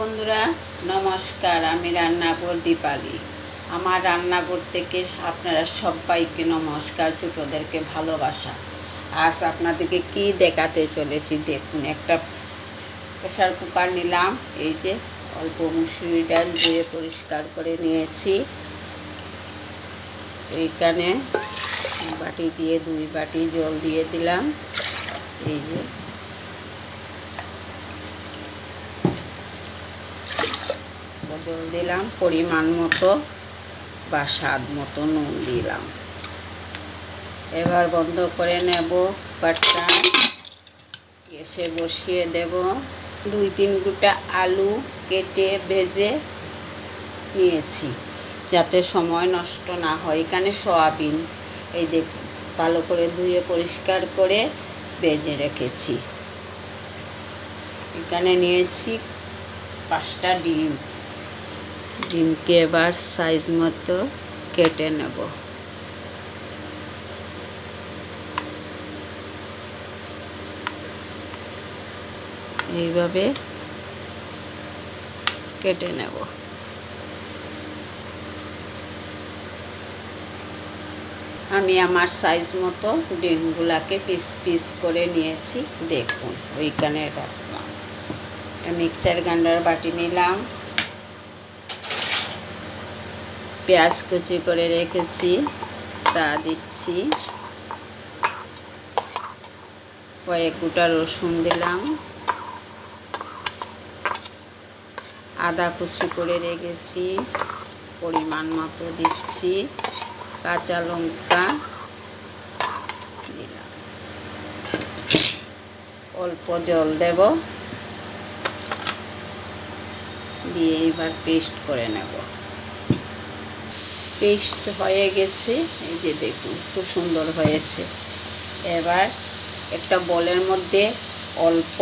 বন্ধুরা, নমস্কার। আমি রান্নাঘর দীপালি। আমার রান্নাঘর থেকে আপনারা সবাইকে নমস্কার, ছোটোদেরকে ভালোবাসা। আজ আপনাদেরকে কি দেখাতে চলেছি, দেখুন, একটা প্রেশার কুকার নিলাম। এই যে অল্প মুসুরি ডাল ধুয়ে পরিষ্কার করে নিয়েছি। এইখানে বাটি দিয়ে দুই বাটি জল দিয়ে দিলাম। এই যে জল দিলাম, পরিমাণ মতো বা স্বাদ মতো নুন দিলাম। এবার বন্ধ করে নেব কুকারটা গ্যাসে বসিয়ে দেব। দুই তিন গুটা আলু কেটে ভেজে নিয়েছি, যাতে সময় নষ্ট না হয়। এখানে সয়াবিন, এই দেখ, ভালো করে ধুয়ে পরিষ্কার করে ভেজে রেখেছি। এখানে নিয়েছি পাঁচটা ডিম। ডিমকে এবার সাইজ মতো কেটে নেব। এইভাবে কেটে নেব। আমি আমার সাইজ মতো ডিমগুলাকে পিস পিস করে নিয়েছি। দেখুন, ওইখানে রাখলাম। মিক্সচার গ্রাইন্ডার বাটি নিলাম। পেঁয়াজ কুচি করে রেখেছি, তা দিচ্ছি। কয়েক গোটা রসুন দিলাম। আদা কুচি করে রেখেছি, পরিমাণ মতো দিচ্ছি। কাঁচা লঙ্কা দিলাম। অল্প জল দেব। দিয়ে এবার পেস্ট করে নেব। পেস্ট হয়ে গেছে। এই যে দেখুন, খুব সুন্দর হয়েছে। এবার একটা বলের মধ্যে অল্প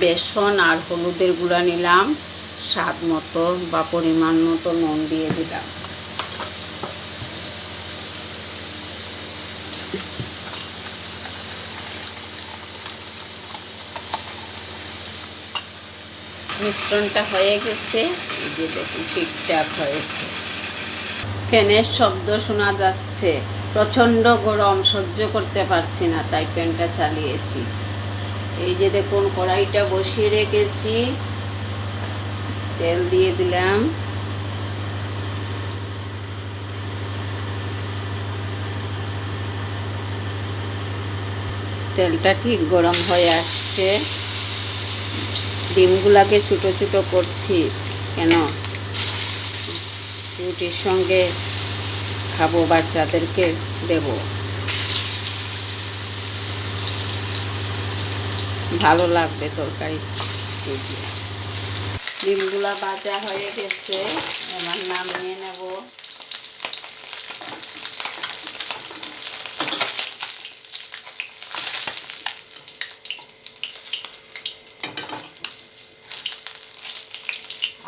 বেসন আর হলুদের গুঁড়া নিলাম। স্বাদ মতো বা পরিমাণ মতো নুন দিয়ে দিলাম। মিশ্রণটা হয়ে গেছে। যে দেখুন, ঠিকঠাক হয়েছে। ফ্যানের শব্দ শোনা যাচ্ছে। প্রচণ্ড গরম, সহ্য করতে পারছি না, তাই ফ্যানটা চালিয়েছি। এই যে দেখুন, কড়াইটা বসিয়ে রেখেছি। তেল দিয়ে দিলাম। তেলটা ঠিক গরম হয়ে আসছে। ডিমগুলাকে ছোটো ছোটো করছি। কেন? রুটির সঙ্গে খাব, বাচ্চাদেরকে দেব। ভালো লাগবে তরকারি ডিমগুলা বাজা হয়ে গেছে, এবার নামিয়ে নেব।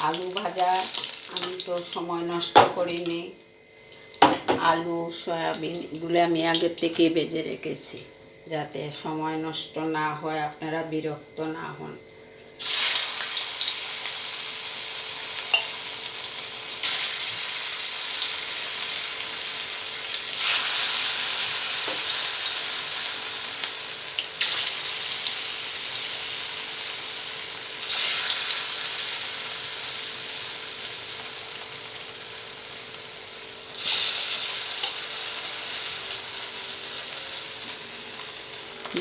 আলু ভাজা আমি তো সময় নষ্ট করিনি। আলু, সয়াবিন এগুলো আমি আগের থেকে বেজে রেখেছি। যাতে সময় নষ্ট না হয়, আপনারা বিরক্ত না হন।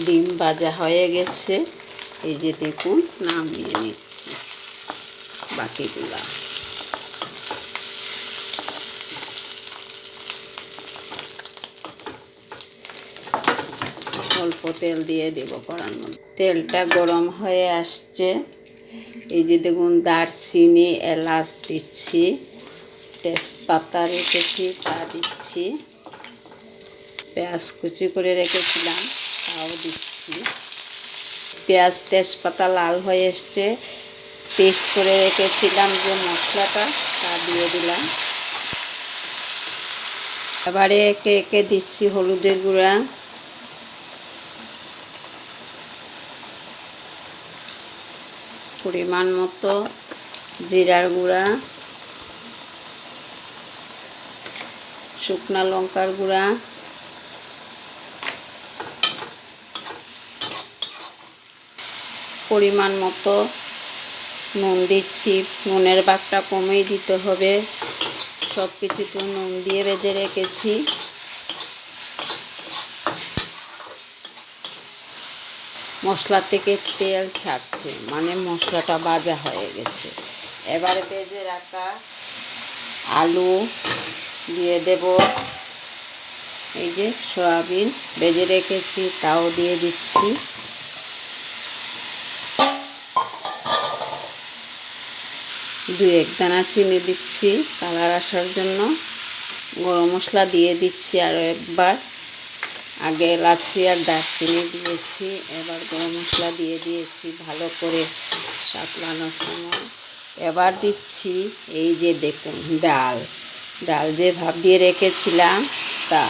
ডিম ভাজা হয়ে গেছে। এই যে দেখুন, নামিয়ে নিচ্ছি বাকিগুলা। অল্প তেল দিয়ে দেব করার মধ্যে। তেলটা গরম হয়ে আসছে। এই যে দেখুন, দারচিনি, এলাচ দিচ্ছি, তেজপাতা রেখেছি, তা দিচ্ছি। পেঁয়াজ কুচি করে রেখেছিলাম। তাও দিচ্ছি। পেঁয়াজ তেজপাতা লাল হয়ে এসছে। পেস্ট করে রেখেছিলাম যে মশলাটা, তা দিয়ে দিলাম। এবারে একে একে দিচ্ছি হলুদের গুঁড়া। পরিমাণ মতো জিরার গুঁড়া। শুকনা লঙ্কার গুঁড়া। পরিমাণ মতো নুন দিচ্ছি। নুনের ভাগটা কমেই দিতে হবে। সব কিছুতে নুন দিয়ে বেঁধে রেখেছি। মশলা থেকে তেল ছাড়ছে মানে মশলাটা ভাজা হয়ে গেছে। এবারে ভেজে রাখা আলু দিয়ে দেব। এই যে সয়াবিন ভেজে রেখেছি, তাও দিয়ে দিচ্ছি। দুই এক দানা চিনি দিচ্ছি কালার আসার জন্য। গরম মশলা দিয়ে দিচ্ছি আরও একবার। আগে এলাচি আর দারচিনি দিয়েছি, এবার গরম মশলা দিয়ে দিয়েছি ভালো করে সাতলানোর সময়। এবার দিচ্ছি এই যে দেখুন ডাল। ডাল যে ভাব দিয়ে রেখেছিলাম তা।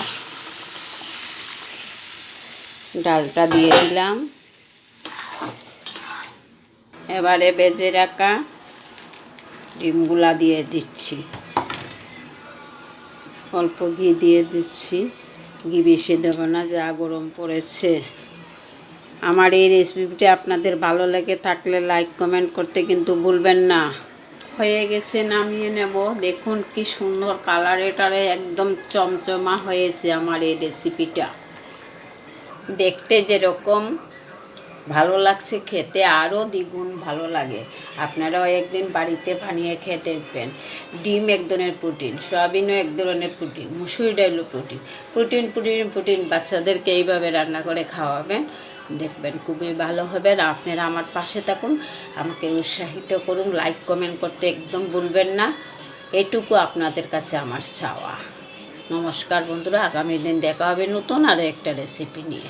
ডালটা দিয়ে দিলাম। এবারে বেজে রাখা ডিমগুলা দিয়ে দিচ্ছি। অল্প ঘি দিয়ে দিচ্ছি। ঘি বেশি দেব না, যা গরম পড়েছে। আমার এই রেসিপিটা আপনাদের ভালো লেগে থাকলে লাইক কমেন্ট করতে কিন্তু ভুলবেন না। হয়ে গেছে, নামিয়ে নেব। দেখুন কি সুন্দর কালার এটারে একদম চমচমা হয়েছে আমার এই রেসিপিটা দেখতে যেরকম ভালো লাগছে খেতে, আরও দ্বিগুণ ভালো লাগে। আপনারাও একদিন বাড়িতে বানিয়ে খেয়ে দেখবেন। ডিম এক ধরনের প্রোটিন সয়াবিনও এক ধরনের প্রোটিন মুসুরি ডাইলও প্রোটিন প্রোটিন প্রোটিন প্রোটিন বাচ্চাদেরকে এইভাবে রান্না করে খাওয়াবেন। দেখবেন খুবই ভালো হবে আর আপনারা আমার পাশে থাকুন। আমাকে উৎসাহিত করুন লাইক কমেন্ট করতে একদম ভুলবেন না। এটুকু আপনাদের কাছে আমার চাওয়া। নমস্কার বন্ধুরা, আগামী দিন দেখা হবে নতুন আরও একটা রেসিপি নিয়ে।